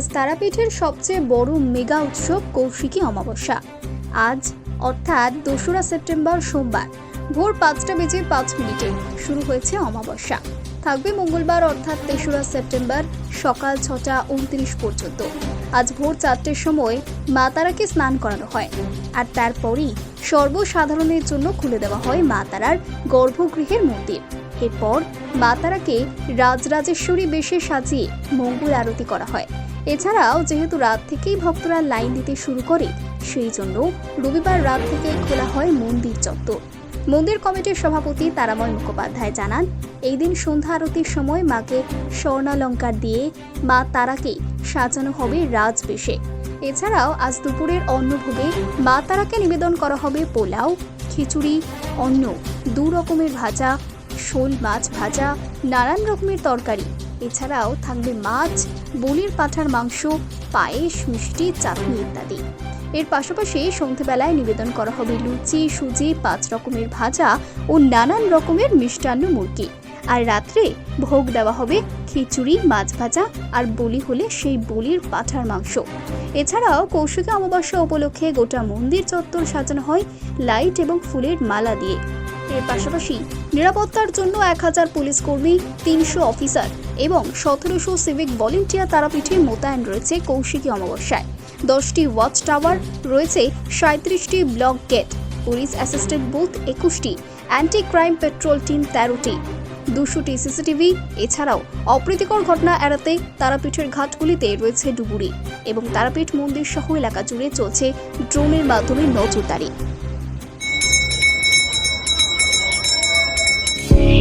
আজ তারাপীঠের সবচেয়ে বড় মেগা উৎসব কৌশিকী অমাবস্যা। আজ, অর্থাৎ দোসরা সেপ্টেম্বর সোমবার, ভোর পাঁচটা বেজে পাঁচ মিনিটে শুরু হয়েছে অমাবস্যা। থাকবে মঙ্গলবার, অর্থাৎ তেসরা সেপ্টেম্বর, সকাল ছটা উনত্রিশ পর্যন্ত। আজ ভোর চারটের সময় মা তারাকে স্নান করানো হয়। আর তারপরই সর্বসাধারণের জন্য খুলে দেওয়া হয় মা তারার গর্ভগৃহের মন্দির। এরপর মা তারাকে রাজরাজেশ্বরী বেশে সাজিয়ে মঙ্গল আরতি করা হয়। এছাড়াও যেহেতু রাত থেকেই ভক্তরা লাইন দিতে শুরু করে সেই জন্য রবিবার রাত থেকে খোলা হয় মন্দির চত্বর। মন্দির কমিটির সভাপতি তারাময় মুখোপাধ্যায় জানান, এই দিন সন্ধ্যা আরতির সময় মাকে স্বর্ণালঙ্কার দিয়ে মা তারাকে সাজানো হবে রাজবেশে। এছাড়াও আজ দুপুরের অন্নভোগে মা তারাকে নিবেদন করা হবে পোলাও, খিচুড়ি, অন্ন, দু রকমের ভাজা শোল, মাছ ভাজা, নানান রকমের তরকারি। এছাড়াও থাকবে মাছ, বলির পাঠার মাংস, পায়েস, মিষ্টি, চাটনি ইত্যাদি। এর পাশাপাশি সন্ধেবেলায় নিবেদন করা হবে লুচি, সুজি, পাঁচ রকমের ভাজা ও নানান রকমের মিষ্টান্ন মুরগি। আর রাত্রে ভোগ দেওয়া হবে খিচুড়ি, মাছ ভাজা আর বলি হলে সেই বলির পাঠার মাংস। এছাড়াও কৌশিকী অমাবস্যা উপলক্ষে গোটা মন্দির চত্বর সাজানো হয় লাইট এবং ফুলের মালা দিয়ে। এর পাশাপাশি নিরাপত্তার জন্য এক হাজার পুলিশ কর্মী, তিনশো অফিসার এবং সতেরোশো সিভিক ভলেন্টিয়ার তারাপীঠে মোতায়েন রয়েছে কৌশিকী অমাবস্যায়। দশটি ওয়াচ টাওয়ার রয়েছে সাঁত্রিশটি block gate, police assistant booth একুশটি অ্যান্টি ক্রাইম পেট্রোল টিম তেরোটি। দুশোটি সিসিটিভি, এছাড়াও অপ্রীতিকর ঘটনা এড়াতে তারাপীঠের ঘাটগুলিতে রয়েছে ডুবুরি এবং তারাপীঠ মন্দির সহ এলাকা জুড়ে চলছে ড্রোনের মাধ্যমে নজরদারি।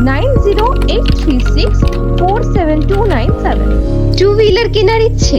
nine zero eight three six four seven two nine seven. Two wheeler কেনার ইচ্ছে?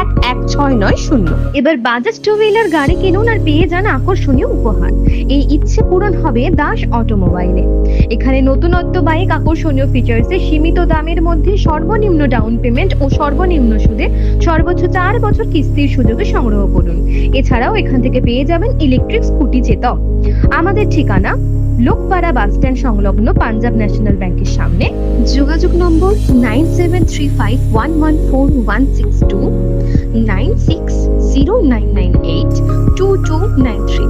এক এক ছয় নয় শূন্য। এবার বাজাজ টু হুইলার গাড়ি কিনুন আর পেয়ে যান আকর্ষণীয় উপহার। এই ইচ্ছে পূরণ হবে দাস অটোমোবাইলে। এখানে নতুনত্ব বাইক আকর্ষণীয় ফিচার্সে সীমিত দামের মধ্যে সর্বনিম্ন ডাউন পেমেন্ট ও সর্বনিম্ন সুদে সর্বোচ্চ চার বছর কিস্তির সুযোগে সংগ্রহ করুন। এছাড়াও এখান থেকে পেয়ে যাবেন ইলেকট্রিক স্কুটি চেতক আমাদের ঠিকানা লোকপাড়া বাস স্ট্যান্ড সংলগ্ন পাঞ্জাব ন্যাশনাল ব্যাংকের সামনে। যোগাযোগ নম্বর nine seven three five one one four one six two, nine six zero nine nine eight two two nine three.